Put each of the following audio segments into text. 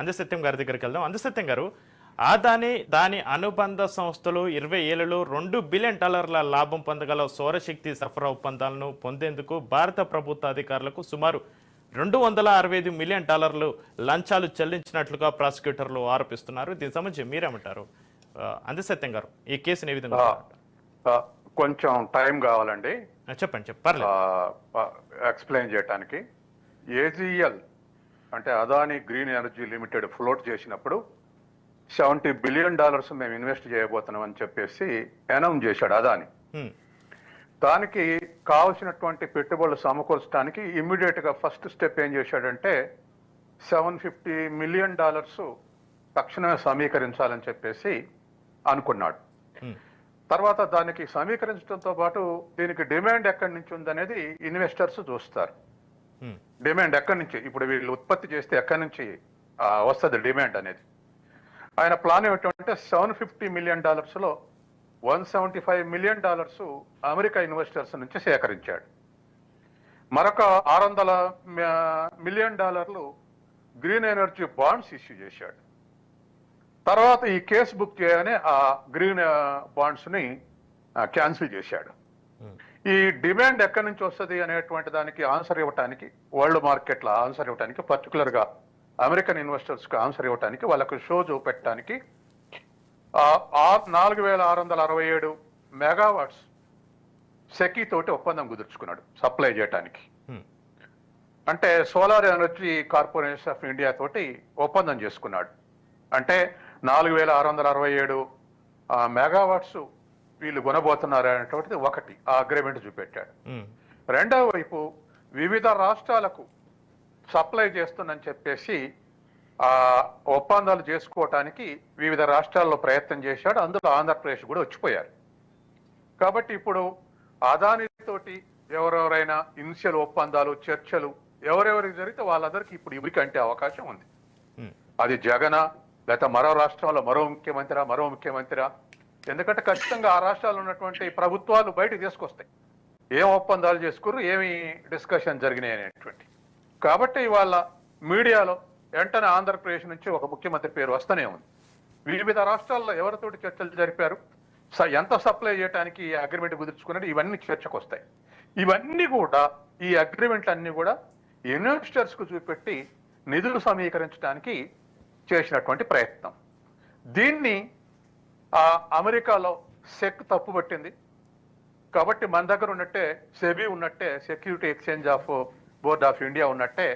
అందసత్యం గారి దగ్గరికి వెళ్దాం. అందసత్యం గారు ఆదాని దాని అనుబంధ సంస్థలు ఇరవై ఏళ్ళలో రెండు బిలియన్ డాలర్ల లాభం పొందగల సౌరశక్తి సరఫరా ఒప్పందాలను పొందేందుకు భారత ప్రభుత్వ అధికారులకు సుమారు రెండు వందల అరవై ఐదు మిలియన్ డాలర్లు లంచాలు చెల్లించినట్లుగా ప్రాసిక్యూటర్లు ఆరోపిస్తున్నారు. దీనికి సంబంధించి మీరేమంటారు? అందసత్యం గారు ఈ కేసుని ఏ విధంగా కొంచెం టైం కావాలండి. చెప్పండి చెప్పండి ఎక్స్ప్లెయిన్ చేయడానికి ఏజీఎల్ అంటే Adani Green Energy Limited float చేసినప్పుడు సెవెంటీ బిలియన్ డాలర్స్ మేము ఇన్వెస్ట్ చేయబోతున్నాం అని చెప్పేసి అనౌన్స్ చేశాడు అదాని. దానికి కావలసినటువంటి పెట్టుబడులు సమకూర్చడానికి ఇమ్మీడియట్గా ఫస్ట్ స్టెప్ ఏం చేశాడంటే సెవెన్ ఫిఫ్టీ మిలియన్ డాలర్స్ తక్షణమే సమీకరించాలని చెప్పేసి అనుకున్నాడు. తర్వాత దానికి సమీకరించడంతో పాటు దీనికి డిమాండ్ ఎక్కడి నుంచి ఉందనేది ఇన్వెస్టర్స్ చూస్తారు. డిమాండ్ ఎక్కడి నుంచి? ఇప్పుడు వీళ్ళు ఉత్పత్తి చేస్తే ఎక్కడి నుంచి వస్తుంది డిమాండ్ అనేది? ఆయన ప్లాన్ ఏమిటంటే seven fifty million డాలర్స్లో one seventy five million dollars America investors నుంచి సేకరించాడు. మరొక ఆరు వందల మిలియన్ డాలర్లు గ్రీన్ ఎనర్జీ బాండ్స్ ఇష్యూ చేశాడు. తర్వాత ఈ కేసు బుక్ చేయగానే ఆ గ్రీన్ బాండ్స్ని క్యాన్సిల్ చేశాడు. ఈ డిమాండ్ ఎక్కడి నుంచి వస్తుంది అనేటువంటి దానికి ఆన్సర్ ఇవ్వటానికి వరల్డ్ మార్కెట్లో ఆన్సర్ ఇవ్వటానికి పర్టికులర్గా అమెరికన్ ఇన్వెస్టర్స్కు ఆన్సర్ ఇవ్వటానికి వాళ్ళకు షో చూపెట్టడానికి నాలుగు వేల ఆరు వందల అరవై ఏడు మెగావాట్స్ సెకీ తోటి ఒప్పందం కుదుర్చుకున్నాడు సప్లై చేయడానికి. అంటే solar energy corporation of India తోటి ఒప్పందం చేసుకున్నాడు అంటే నాలుగు వేల ఆరు వందల అరవై ఏడు మెగావాట్స్ వీళ్ళు కొనబోతున్నారు అనేటువంటిది ఒకటి ఆ అగ్రిమెంట్ చూపెట్టాడు. రెండవ వైపు వివిధ రాష్ట్రాలకు సప్లై చేస్తుందని చెప్పేసి ఆ ఒప్పందాలు చేసుకోవటానికి వివిధ రాష్ట్రాల్లో ప్రయత్నం చేశాడు అందులో ఆంధ్రప్రదేశ్ కూడా వచ్చిపోయారు కాబట్టి ఇప్పుడు అదాని తోటి ఎవరెవరైనా ఇనిషియల్ ఒప్పందాలు చర్చలు ఎవరెవరికి జరిగితే వాళ్ళందరికీ ఇప్పుడు ఇవికి అంటే అవకాశం ఉంది. అది జగన లేకపోతే మరో రాష్ట్రంలో మరో ముఖ్యమంత్రి మరో ముఖ్యమంత్రి ఎందుకంటే ఖచ్చితంగా ఆ రాష్ట్రాలు ఉన్నటువంటి ప్రభుత్వాలు బయటకు తీసుకొస్తాయి. ఏం ఒప్పందాలు చేసుకుర్రు ఏమి డిస్కషన్ జరిగినాయి అనేటువంటి. కాబట్టి ఇవాళ మీడియాలో వెంటనే ఆంధ్రప్రదేశ్ నుంచి ఒక ముఖ్యమంత్రి పేరు వస్తూనే ఉంది. వివిధ రాష్ట్రాల్లో ఎవరితోటి చర్చలు జరిపారు స- ఎంత సప్లై చేయడానికి అగ్రిమెంట్ కుదుర్చుకున్నట్టు ఇవన్నీ చర్చకు వస్తాయి ఇవన్నీ కూడా ఈ అగ్రిమెంట్లు అన్ని కూడా ఇన్వెస్టర్స్కు చూపెట్టి నిధులు సమీకరించడానికి చేసినటువంటి ప్రయత్నం. దీన్ని అమెరికాలో సెక్ తప్పు పట్టింది. కాబట్టి మన దగ్గర ఉన్నట్టే సెబీ ఉన్నట్టే security exchange of board of India ఉన్నట్టే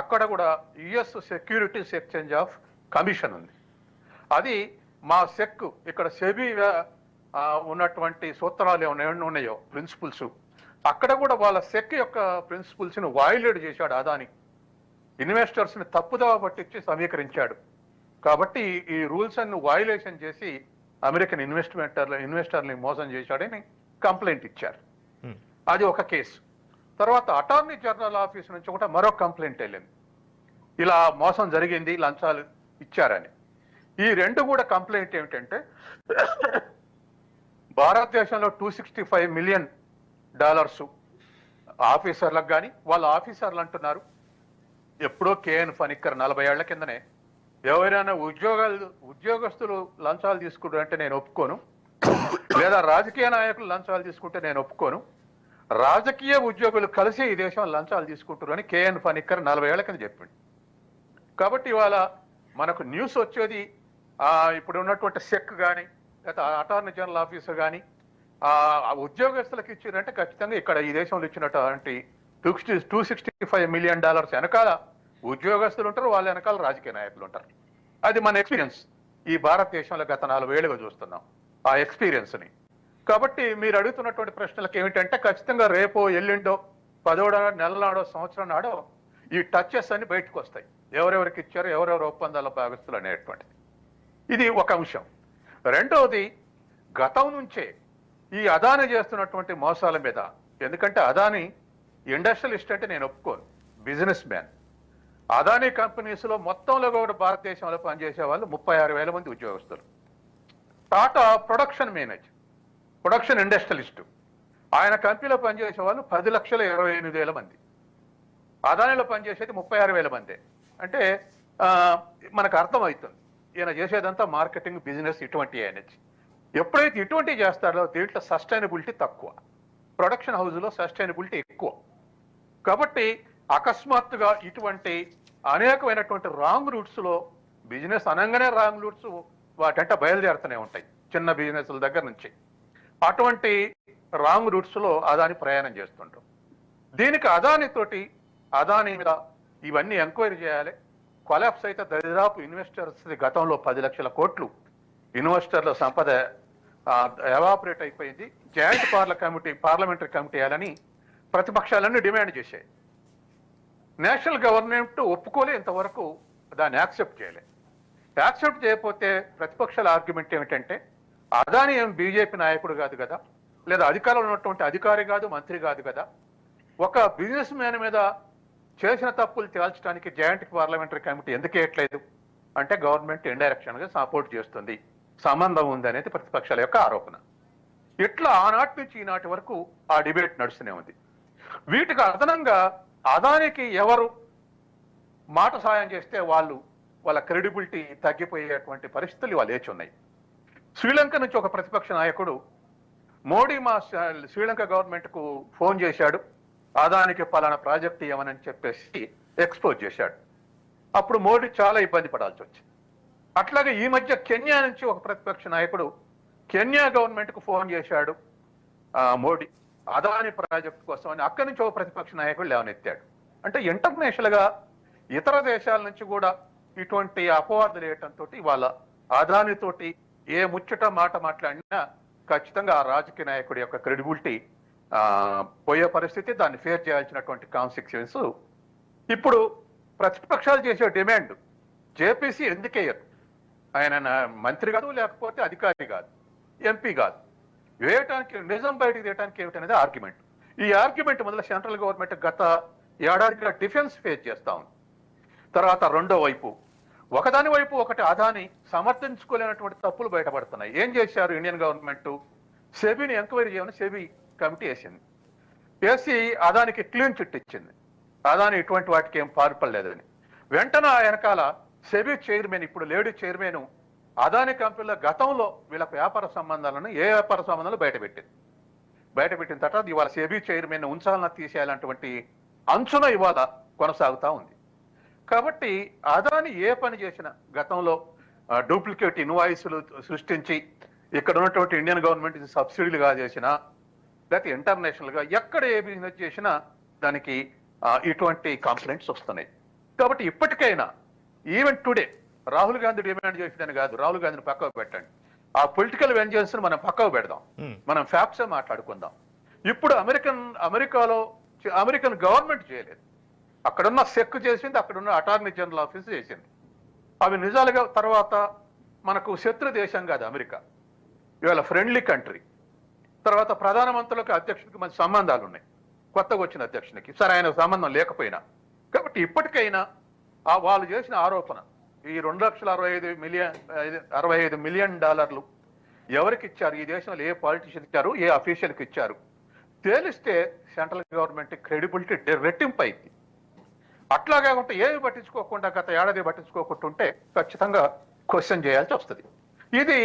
అక్కడ కూడా US securities exchange of commission ఉంది. అది మా సెక్ ఇక్కడ సెబీ ఉన్నటువంటి సూత్రాలు ఏమైనా ఉన్నాయో ప్రిన్సిపల్స్ అక్కడ కూడా వాళ్ళ సెక్ యొక్క ప్రిన్సిపల్స్ని ని చేశాడు అదాని. ఇన్వెస్టర్స్ని ని పట్టించి సమీకరించాడు. కాబట్టి ఈ రూల్స్ అన్ని వాయిలేషన్ చేసి అమెరికన్ ఇన్వెస్ట్మెంటర్ల ఇన్వెస్టర్ని మోసం చేశాడని కంప్లైంట్ ఇచ్చారు. అది ఒక కేసు. తర్వాత అటార్నీ జనరల్ ఆఫీస్ నుంచి కూడా మరో కంప్లైంట్ వెళ్ళింది. ఇలా మోసం జరిగింది లంచాలు ఇచ్చారని. ఈ రెండు కూడా కంప్లైంట్ ఏమిటంటే భారతదేశంలో two sixty five million dollars ఆఫీసర్లకు కానీ వాళ్ళ ఆఫీసర్లు అంటున్నారు ఎప్పుడో కేఎన్ ఫనిక్కర్ నలభై ఏళ్ళ కిందనే ఎవరైనా ఉద్యోగాలు ఉద్యోగస్తులు లంచాలు తీసుకుంటారు అంటే నేను ఒప్పుకోను. లేదా రాజకీయ నాయకులు లంచాలు తీసుకుంటే నేను ఒప్పుకోను. రాజకీయ ఉద్యోగులు కలిసి ఈ దేశం లంచాలు తీసుకుంటారు అని కేఎన్ ఫనిక్కర్ నలభై ఏళ్ళ కింద చెప్పింది కాబట్టి ఇవాళ మనకు న్యూస్ వచ్చేది ఇప్పుడు ఉన్నటువంటి సెక్ కానీ లేదా అటార్నీ జనరల్ ఆఫీసర్ కానీ ఆ ఉద్యోగస్తులకు ఇచ్చారంటే ఖచ్చితంగా ఇక్కడ ఈ దేశంలో ఇచ్చినటువంటి two sixty two sixty five million dollars వెనకాల ఉద్యోగస్తులు ఉంటారు వాళ్ళ వెనకాల రాజకీయ నాయకులు ఉంటారు. అది మన ఎక్స్పీరియన్స్ ఈ భారతదేశంలో గత నాలుగు చూస్తున్నాం ఆ ఎక్స్పీరియన్స్ని కాబట్టి మీరు అడుగుతున్నటువంటి ప్రశ్నలకు ఏమిటంటే ఖచ్చితంగా రేపో ఎల్లుండో పదోడో నెల నాడో సంవత్సరం నాడో ఈ టచెస్ అన్ని బయటకు వస్తాయి. ఎవరెవరికి ఇచ్చారు ఎవరెవరు ఒప్పందాల భాగస్తులు అనేటువంటిది. ఇది ఒక అంశం. రెండవది గతం నుంచే ఈ అదాని చేస్తున్నటువంటి మోసాల మీద ఎందుకంటే అదాని ఇండస్ట్రియలిస్ట్ అంటే నేను ఒప్పుకోను బిజినెస్ మ్యాన్ అదానీ కంపెనీస్లో మొత్తంలో కూడా భారతదేశంలో పనిచేసే వాళ్ళు ముప్పై ఆరు వేల మంది ఉద్యోగస్తులు. Tata production manager production industrialist. ఆయన కంపెనీలో పనిచేసే వాళ్ళు పది లక్షల ఇరవై ఎనిమిది వేల మంది. అదానిలో పనిచేసేది ముప్పై ఆరు వేల మంది. అంటే మనకు అర్థమవుతుంది. ఈయన చేసేదంతా మార్కెటింగ్ బిజినెస్ ఇటువంటి అనేది ఎప్పుడైతే ఇటువంటి చేస్తాడో దీంట్లో సస్టైనబిలిటీ తక్కువ. ప్రొడక్షన్ హౌస్లో సస్టైనబిలిటీ ఎక్కువ. కాబట్టి అకస్మాత్తుగా ఇటువంటి అనేకమైనటువంటి రాంగ్ రూట్స్లో బిజినెస్ అనగానే రాంగ్ రూట్స్ వాటంట బయలుదేరుతూనే ఉంటాయి చిన్న బిజినెస్ల దగ్గర నుంచి. అటువంటి రాంగ్ రూట్స్లో అదాని ప్రయాణం చేస్తుంటాం. దీనికి అదాని తోటి అదాని మీద ఇవన్నీ ఎంక్వైరీ చేయాలి. కొలాప్స్ అయితే దరిదాపు ఇన్వెస్టర్స్ గతంలో పది లక్షల కోట్లు. ఇన్వెస్టర్ల సంపద ఎవాపరేట్ అయిపోయింది. జాయింట్ పార్ల కమిటీ పార్లమెంటరీ కమిటీ వేయాలని ప్రతిపక్షాలన్నీ డిమాండ్ చేశాయి. నేషనల్ గవర్నమెంట్ ఒప్పుకోలే ఇంతవరకు దాన్ని యాక్సెప్ట్ చేయలే. యాక్సెప్ట్ చేయకపోతే ప్రతిపక్షాల ఆర్గ్యుమెంట్ ఏమిటంటే అదాని ఏం బీజేపీ నాయకుడు కాదు కదా లేదా అధికారంలో ఉన్నటువంటి అధికారి కాదు మంత్రి కాదు కదా ఒక బిజినెస్ మ్యాన్ మీద చేసిన తప్పులు తేల్చడానికి జాయింట్ పార్లమెంటరీ కమిటీ ఎందుకు వేయట్లేదు? అంటే గవర్నమెంట్ ఇండైరెక్షన్గా సపోర్ట్ చేస్తుంది. సంబంధం ఉంది అనేది ప్రతిపక్షాల యొక్క ఆరోపణ. ఇట్లా ఆనాటి నుంచి ఈనాటి వరకు ఆ డిబేట్ నడుస్తూనే ఉంది. వీటికి అదనంగా అదానికి ఎవరు మాట సాయం చేస్తే వాళ్ళు వాళ్ళ క్రెడిబిలిటీ తగ్గిపోయేటువంటి పరిస్థితులు వాళ్ళు లేచి ఉన్నాయి. శ్రీలంక నుంచి ఒక ప్రతిపక్ష నాయకుడు మోడీ మా శ్రీలంక గవర్నమెంట్కు ఫోన్ చేశాడు. అదానికి పలానా ప్రాజెక్ట్ ఇవ్వనని చెప్పేసి ఎక్స్పోజ్ చేశాడు. అప్పుడు మోడీ చాలా ఇబ్బంది పడాల్సి వచ్చింది. అట్లాగే ఈ మధ్య కెన్యా నుంచి ఒక ప్రతిపక్ష నాయకుడు కెన్యా గవర్నమెంట్కు ఫోన్ చేశాడు మోడీ. అదాని ప్రాజెక్ట్ కోసం అని అక్కడి నుంచి ఒక ప్రతిపక్ష నాయకుడు లేవనెత్తాడు. అంటే ఇంటర్నేషనల్గా ఇతర దేశాల నుంచి కూడా ఇటువంటి అపవాదులు వేయటంతో వాళ్ళ అదానితోటి ఏ ముచ్చట మాట మాట్లాడినా ఖచ్చితంగా ఆ రాజకీయ నాయకుడి యొక్క క్రెడిబిలిటీ పోయే పరిస్థితి దాన్ని ఫేర్ చేయాల్సినటువంటి కాన్సిక్వెన్స్ ఇప్పుడు ప్రతిపక్షాలు చేసే డిమాండ్ జేపీసీ ఎందుకేయరు ఆయన మంత్రి కాదు లేకపోతే అధికారి కాదు ఎంపీ కాదు. వేయటానికి నిజం బయటకు తీయడానికి ఏమిటనేది ఆర్గ్యుమెంట్ ఈ ఆర్గ్యుమెంట్ మొదలు సెంట్రల్ గవర్నమెంట్ గత ఏడాదిగా డిఫెన్స్ ఫేస్ చేస్తా ఉంది. తర్వాత రెండో వైపు. ఒకదాని వైపు ఒకటి అదాని సమర్థించుకోలేనటువంటి తప్పులు బయటపడుతున్నాయి. ఏం చేశారు ఇండియన్ గవర్నమెంట్ సెబీని ఎంక్వైరీ చేయమని సెబీ కమిటీ వేసింది. వేసి అదానికి క్లీన్ చిట్ ఇచ్చింది. అదాని ఇటువంటి వాటికి ఏం పాల్పడలేదని వెంటనే ఆ వెనకాల సెబీ చైర్మన్ ఇప్పుడు లేడీ చైర్మన్ అదాని కంపెనీల గతంలో వీళ్ళ వ్యాపార సంబంధాలను ఏ వ్యాపార సంబంధాలు బయటపెట్టింది? బయటపెట్టిన తర్వాత ఇవాళ సెబీ చైర్మన్ ఉంచాలన్నా తీసేయాలంటువంటి అంచున ఇవాళ కొనసాగుతా ఉంది. కాబట్టి అదాని ఏ పని చేసినా గతంలో డూప్లికేట్ ఇన్వాయిస్లు సృష్టించి ఇక్కడ ఉన్నటువంటి ఇండియన్ గవర్నమెంట్ సబ్సిడీలుగా చేసినా లేకపోతే ఇంటర్నేషనల్గా ఎక్కడ ఏ బిజినెస్ చేసినా దానికి ఇటువంటి కంప్లైంట్స్ వస్తున్నాయి. కాబట్టి ఇప్పటికైనా even today Rahul Gandhi demand చేసిందని కాదు రాహుల్ గాంధీని పక్కకు పెట్టండి. ఆ పొలిటికల్ వెంజన్స్ మనం పక్కకు పెడదాం. మనం ఫ్యాక్ట్స్ మాట్లాడుకుందాం. ఇప్పుడు అమెరికన్ అమెరికాలో అమెరికన్ గవర్నమెంట్ చేయలేదు. అక్కడున్న సెక్ చేసింది అక్కడున్న అటార్నీ జనరల్ ఆఫీస్ చేసింది. అవి నిజాలుగా తర్వాత మనకు శత్రు దేశం కాదు అమెరికా. ఇవాళ ఫ్రెండ్లీ కంట్రీ. తర్వాత ప్రధానమంత్రులకు అధ్యక్షుడికి మంచి సంబంధాలు ఉన్నాయి. కొత్తగా వచ్చిన అధ్యక్షునికి. సరే ఆయన సంబంధం లేకపోయినా. కాబట్టి ఇప్పటికైనా ఆ వాళ్ళు చేసిన ఆరోపణ ఈ రెండు లక్షల అరవై ఐదు మిలియన్ అరవై ఐదు మిలియన్ డాలర్లు ఎవరికి ఇచ్చారు? ఈ దేశంలో ఏ పాలిటిషియన్ ఇచ్చారు? ఏ అఫీషియల్కి ఇచ్చారు? తేలిస్తే సెంట్రల్ గవర్నమెంట్ క్రెడిబిలిటీ రెట్టింపు అయింది. అట్లా కాకుండా ఏమి పట్టించుకోకుండా గత ఏడాది పట్టించుకోకుంటుంటే ఖచ్చితంగా క్వశ్చన్ చేయాల్సి వస్తుంది. ఇది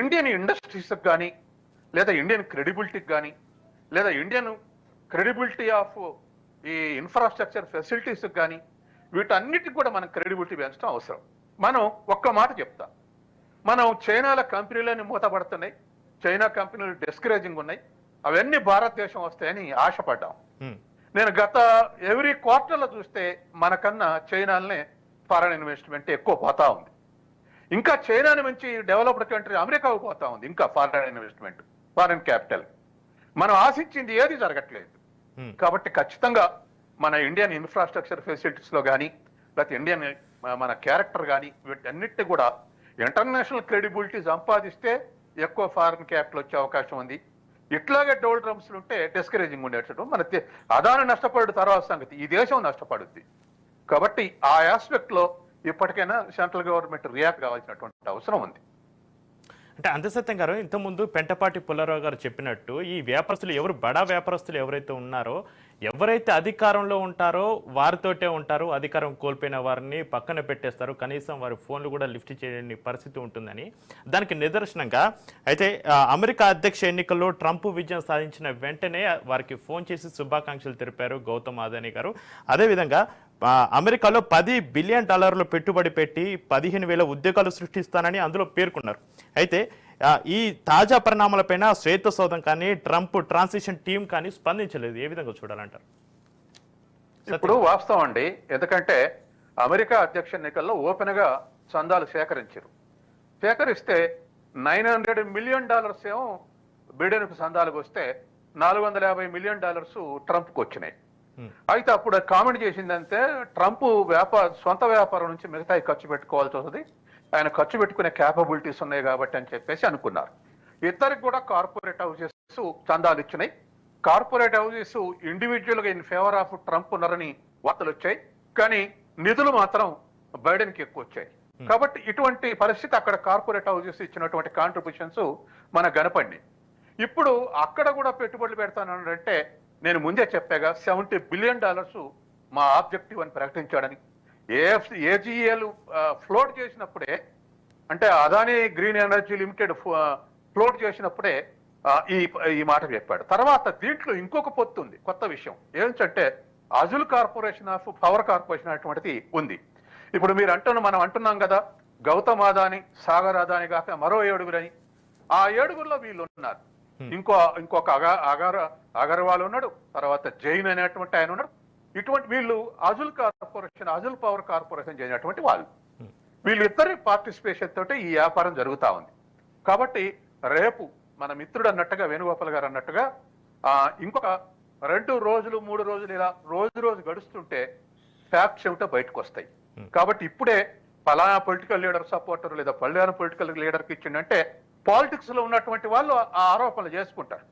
ఇండియన్ ఇండస్ట్రీస్ కానీ లేదా ఇండియన్ క్రెడిబిలిటీకి కానీ లేదా ఇండియన్ క్రెడిబిలిటీ ఆఫ్ ఈ ఇన్ఫ్రాస్ట్రక్చర్ ఫెసిలిటీస్కి కానీ వీటన్నిటికి కూడా మనం క్రెడిబిలిటీ పెంచడం అవసరం. మనం ఒక్క మాట చెప్తా. మనం చైనాల కంపెనీలన్నీ మూతపడుతున్నాయి. చైనా కంపెనీలు డిస్కరేజింగ్ ఉన్నాయి. అవన్నీ భారతదేశం వస్తాయని ఆశపడ్డాం. నేను గత ఎవ్రీ క్వార్టర్లో చూస్తే మనకన్నా చైనాలనే ఫారెన్ ఇన్వెస్ట్మెంట్ ఎక్కువ పోతా ఉంది. ఇంకా చైనాని మించి డెవలప్డ్ కంట్రీ అమెరికాకు పోతా ఉంది ఇంకా ఫారెన్ ఇన్వెస్ట్మెంట్ ఫారెన్ క్యాపిటల్ మనం ఆశించింది ఏది జరగట్లేదు. కాబట్టి ఖచ్చితంగా మన ఇండియన్ ఇన్ఫ్రాస్ట్రక్చర్ ఫెసిలిటీస్లో కానీ లేకపోతే ఇండియన్ మన క్యారెక్టర్ కానీ వీటన్నిటి కూడా ఇంటర్నేషనల్ క్రెడిబిలిటీ సంపాదిస్తే ఎక్కువ ఫారెన్ క్యాపిటల్ వచ్చే అవకాశం ఉంది. ఇట్లాగే డోల్ డ్రమ్స్ ఉంటే డిస్కరేజింగ్ ఉండేటట్టు. మన అదాన్ని అదాని నష్టపడు తర్వాత సంగతి. ఈ దేశం నష్టపడుద్ది. కాబట్టి ఆ ఆస్పెక్ట్లో ఇప్పటికైనా సెంట్రల్ గవర్నమెంట్ రియాక్ట్ కావాల్సినటువంటి అవసరం ఉంది. అంటే అంతసత్యం గారు ఇంతకుముందు పెంటపాటి పుల్లారావు గారు చెప్పినట్టు ఈ వ్యాపారస్తులు ఎవరు బడా వ్యాపారస్తులు ఎవరైతే ఉన్నారో ఎవరైతే అధికారంలో ఉంటారో వారితోటే ఉంటారు అధికారం కోల్పోయిన వారిని పక్కన పెట్టేస్తారు కనీసం వారి ఫోన్లు కూడా లిఫ్ట్ చేయని పరిస్థితి ఉంటుందని. దానికి నిదర్శనంగా అయితే అమెరికా అధ్యక్ష ఎన్నికల్లో ట్రంప్ విజయం సాధించిన వెంటనే వారికి ఫోన్ చేసి శుభాకాంక్షలు తెలిపారు గౌతమ్ అదానీ గారు. అదేవిధంగా అమెరికాలో పది బిలియన్ డాలర్లు పెట్టుబడి పెట్టి పదిహేను వేల ఉద్యోగాలు సృష్టిస్తానని అందులో పేర్కొన్నారు. అయితే ఈ తాజా పరిణామాలపైన శ్వేత సౌధం కానీ ట్రంప్ ట్రాన్సిషన్ టీం కానీ స్పందించలేదు. ఏ విధంగా చూడాలంటారు? ఇప్పుడు వాస్తవం అండి. ఎందుకంటే అమెరికా అధ్యక్ష ఎన్నికల్లో ఓపెన్గా చందాలు సేకరించారు. సేకరిస్తే నైన్ హండ్రెడ్ మిలియన్ డాలర్స్ ఏమో బిడెన్కు చందాలకు వస్తే నాలుగు వందల యాభై మిలియన్ డాలర్స్ ట్రంప్కి వచ్చినాయి. అయితే అప్పుడు కామెంట్ చేసిందంటే ట్రంప్ వ్యాపార సొంత వ్యాపారం నుంచి మిగతా ఖర్చు పెట్టుకోవాల్సి వస్తుంది. ఆయన ఖర్చు పెట్టుకునే క్యాపబిలిటీస్ ఉన్నాయి కాబట్టి అని చెప్పేసి అనుకున్నారు. ఇద్దరికి కూడా కార్పొరేట్ హౌసెస్ చందాలు ఇచ్చినాయి. కార్పొరేట్ హౌసెస్ ఇండివిజువల్గా ఇన్ ఫేవర్ ఆఫ్ ట్రంప్ ఉన్నారని వార్తలు వచ్చాయి. కానీ నిధులు మాత్రం బైడెన్కి ఎక్కువ వచ్చాయి. కాబట్టి ఇటువంటి పరిస్థితి అక్కడ కార్పొరేట్ హౌసెస్ ఇచ్చినటువంటి కాంట్రిబ్యూషన్స్ మనకు కనపడినాయి ఇప్పుడు అక్కడ కూడా పెట్టుబడులు పెడతానంటే నేను ముందే చెప్పాగా సెవెంటీ బిలియన్ డాలర్స్ మా ఆబ్జెక్టివ్ అని ప్రకటించాడని. ఏఎఫ్ ఏజీఏలు ఫ్లోట్ చేసినప్పుడే అంటే Adani green energy limited float చేసినప్పుడే ఈ ఈ మాట చెప్పాడు. తర్వాత దీంట్లో ఇంకొక పొత్తు ఉంది కొత్త విషయం. ఏంటంటే Azure corporation of power corporation అటువంటిది ఉంది. ఇప్పుడు మీరు అంటున్న మనం అంటున్నాం కదా గౌతమ్ అదాని సాగర్ అదాని కాక మరో ఏడుగురని. ఆ ఏడుగురిలో వీళ్ళు ఉన్నారు. ఇంకో ఇంకొక అగా అగర అగర్వాల్ ఉన్నాడు తర్వాత జైన్ అనేటువంటి ఆయన ఉన్నాడు. ఇటువంటి వీళ్ళు Azure corporation Azure power corporation చేసినటువంటి వాళ్ళు. వీళ్ళిద్దరి పార్టిసిపేషన్ తోటి ఈ వ్యాపారం జరుగుతా ఉంది. కాబట్టి రేపు మన మిత్రుడు అన్నట్టుగా వేణుగోపాల్ గారు అన్నట్టుగా ఇంకొక రెండు రోజులు మూడు రోజులు ఇలా రోజు రోజు గడుస్తుంటే ఫ్యాక్ట్స్ ఏమిటో బయటకు వస్తాయి. కాబట్టి ఇప్పుడే ఫలానా పొలిటికల్ లీడర్ సపోర్టర్ లేదా పలానా పొలిటికల్ లీడర్కి ఇచ్చిండంటే పాలిటిక్స్లో ఉన్నటువంటి వాళ్ళు ఆ ఆరోపణలు చేసుకుంటారు.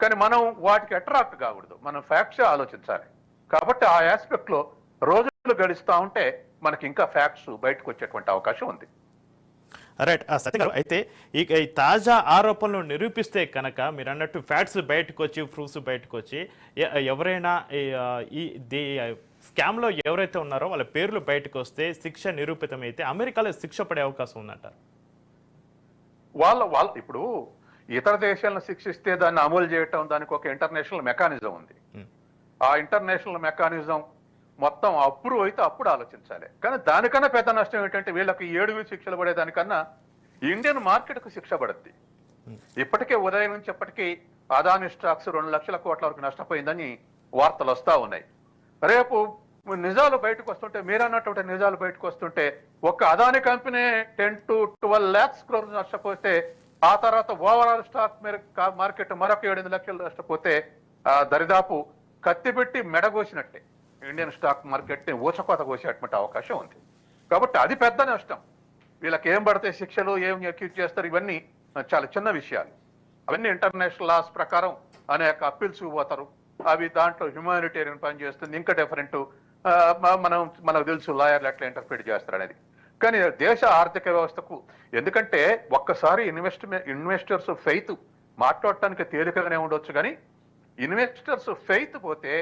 కానీ మనం వాటికి అట్రాక్ట్ కాకూడదు. మనం ఫ్యాక్ట్స్ ఆలోచించాలి. కాబట్టి ఆ ఆస్పెక్ట్లో రోజులు గడుస్తా ఉంటే మనకి ఇంకా ఫ్యాక్ట్స్ బయటకు వచ్చేటువంటి అవకాశం ఉంది రైట్ సత్య గారు అయితే ఈ ఈ తాజా ఆరోపణలు నిరూపిస్తే కనుక మీరు అన్నట్టు ఫ్యాక్ట్స్ బయటకు వచ్చి ప్రూఫ్స్ బయటకు వచ్చి ఎవరైనా ఈ, స్కామ్లో ఎవరైతే ఉన్నారో వాళ్ళ పేర్లు బయటకు వస్తే శిక్ష నిరూపితమైతే అమెరికాలో శిక్ష పడే అవకాశం ఉందంటారు వాళ్ళ వాళ్ళ ఇప్పుడు ఇతర దేశాలను శిక్షిస్తే దాన్ని అమలు చేయటం దానికి ఒక ఇంటర్నేషనల్ మెకానిజం ఉంది. ఆ ఇంటర్నేషనల్ మెకానిజం మొత్తం అప్రూవ్ అయితే అప్పుడు ఆలోచించాలి. కానీ దానికన్నా పెద్ద నష్టం ఏంటంటే వీళ్ళకి ఏడుగురు శిక్షలు పడేదానికన్నా ఇండియన్ మార్కెట్కు శిక్ష పడుద్ది. ఇప్పటికే ఉదయం నుంచి ఇప్పటికీ అదాని స్టాక్స్ రెండు లక్షల కోట్ల వరకు నష్టపోయిందని వార్తలు వస్తా ఉన్నాయి. రేపు నిజాలు బయటకు వస్తుంటే మీరన్నటువంటి నిజాలు బయటకు వస్తుంటే ఒక్క Adani company ten to twelve lakhs crores నష్టపోతే ఆ తర్వాత ఓవరాల్ స్టాక్ మార్కెట్ మరొక ఏడు లక్షలు నష్టపోతే ఆ దరిదాపు కత్తి పెట్టి మెడగోసినట్టే ఇండియన్ స్టాక్ మార్కెట్ని ఊచకోత కోసేటువంటి అవకాశం ఉంది. కాబట్టి అది పెద్ద నష్టం. వీళ్ళకి ఏం పడితే శిక్షలు ఏం అక్యూజ్ చేస్తారు ఇవన్నీ చాలా చిన్న విషయాలు. అవన్నీ ఇంటర్నేషనల్ లాస్ ప్రకారం అనేక అప్పీల్స్ పోతారు. అవి దాంట్లో హ్యుమానిటేరియన్ పని చేస్తుంది. ఇంకా డిఫరెంట్ మనం మనకు తెలుసు లాయర్లు ఎట్లా ఇంటర్ప్రిట్ చేస్తారు అనేది. కానీ దేశ ఆర్థిక వ్యవస్థకు ఎందుకంటే ఒక్కసారి ఇన్వెస్ట్మెంట్ ఇన్వెస్టర్స్ ఫెయిత్ మాట్లాడటానికి తేలికగానే ఉండొచ్చు కానీ ఇన్వెస్టర్స్ ఫెయిత్ పోతే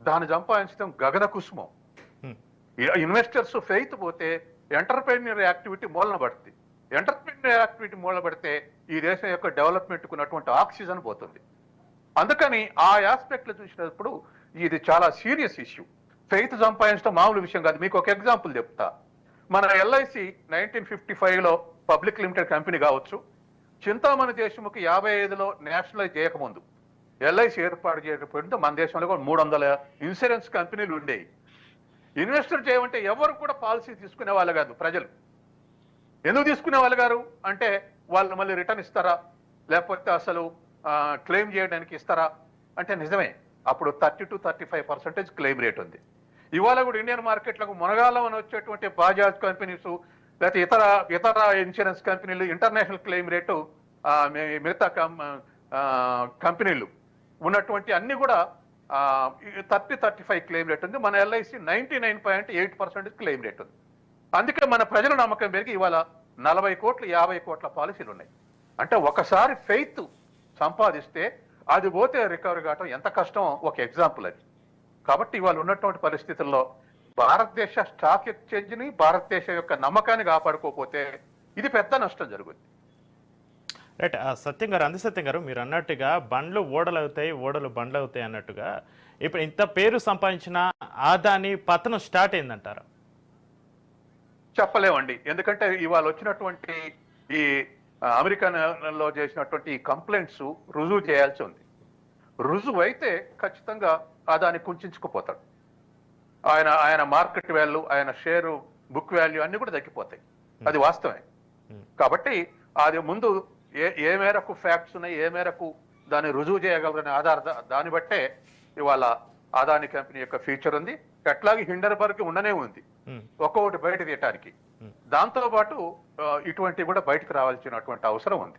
దాన్ని సంపాదించడం గగన కుసుమం. ఇన్వెస్టర్స్ ఫెయిత్ పోతే ఎంటర్ప్రైనర్ యాక్టివిటీ మూలన పడుతుంది ఎంటర్ప్రైనర్ యాక్టివిటీ మూలన పడితే ఈ దేశం యొక్క డెవలప్మెంట్ ఉన్నటువంటి ఆక్సిజన్ పోతుంది. అందుకని ఆ ఆస్పెక్ట్లో చూసినప్పుడు ఇది చాలా సీరియస్ ఇష్యూ ఫెయిత్ సంపాదించడం మామూలు విషయం కాదు. మీకు ఒక ఎగ్జాంపుల్ చెప్తా. మన ఎల్ఐసి నైన్టీన్ ఫిఫ్టీ ఫైవ్లో పబ్లిక్ లిమిటెడ్ కంపెనీ కావచ్చు. చింతామణి దేశముఖి యాభై ఐదులో నేషనలైజ్ చేయకముందు. ఎల్ఐసి ఏర్పాటు చేయకపోయింటే మన దేశంలో కూడా మూడు వందల ఇన్సూరెన్స్ కంపెనీలు ఉండేవి ఇన్వెస్టర్ చేయమంటే ఎవరు కూడా పాలసీ తీసుకునే వాళ్ళు కాదు ప్రజలు. ఎందుకు తీసుకునే వాళ్ళు గారు? అంటే వాళ్ళు మళ్ళీ రిటర్న్ ఇస్తారా? లేకపోతే అసలు క్లెయిమ్ చేయడానికి ఇస్తారా? అంటే నిజమే అప్పుడు thirty to thirty five percentage claim rate ఉంది. ఇవాళ కూడా ఇండియన్ మార్కెట్లకు మునగాలం అని వచ్చేటువంటి బాజాజ్ కంపెనీస్ లేకపోతే ఇతర ఇతర ఇన్సూరెన్స్ కంపెనీలు ఇంటర్నేషనల్ క్లెయిమ్ రేటు మిగతా కం- కంపెనీలు ఉన్నటువంటి అన్ని కూడా thirty thirty five claim rate ఉంది. మన LIC ninety nine point eight percentage claim rate ఉంది. అందుకే మన ప్రజల నమ్మకం పెరిగి ఇవాళ నలభై కోట్లు యాభై కోట్ల పాలసీలు ఉన్నాయి. అంటే ఒకసారి ఫెయిత్ సంపాదిస్తే అది పోతే రికవరీ కావటం ఎంత కష్టం? ఒక ఎగ్జాంపుల్ అది. కాబట్టి ఇవాళ ఉన్నటువంటి పరిస్థితుల్లో భారతదేశ స్టాక్ ఎక్స్చేంజ్ని భారతదేశం యొక్క నమ్మకాన్ని కాపాడుకోకపోతే ఇది పెద్ద నష్టం జరుగుతుంది రైట్ సత్యం గారు అంది సత్యం గారు మీరు అన్నట్టుగా బండ్లు ఓడలు అవుతాయి ఓడలు బండ్లు అవుతాయి అన్నట్టుగా. ఇప్పుడు ఇంత పేరు సంపాదించిన ఆదాని పతనం స్టార్ట్ అయిందంటారు. చెప్పలేమండి. ఎందుకంటే ఇవాళ వచ్చినటువంటి ఈ అమెరికాలో చేసినటువంటి ఈ కంప్లైంట్స్ రుజువు చేయాల్సి ఉంది. రుజువు అయితే ఖచ్చితంగా అదాన్ని కుంచుకుపోతాడు. ఆయన ఆయన మార్కెట్ వాల్యూ ఆయన షేరు బుక్ వాల్యూ అన్ని కూడా తగ్గిపోతాయి. అది వాస్తవమే. కాబట్టి అది ముందు ఏ ఏ మేరకు ఫ్యాక్ట్స్ ఉన్నాయి ఏ మేరకు దాన్ని రుజువు చేయగలరనే ఆధార దాన్ని బట్టే ఇవాళ అదాని కంపెనీ యొక్క ఫ్యూచర్ ఉంది. అట్లాగే హిండర్బర్గ్ ఉండనే ఉంది. ఒక్కొక్కటి బయట తీయటానికి. దాంతో పాటు ఆ, ఇటువంటివి కూడా బయటకు రావాల్సినటువంటి అవసరం ఉంది.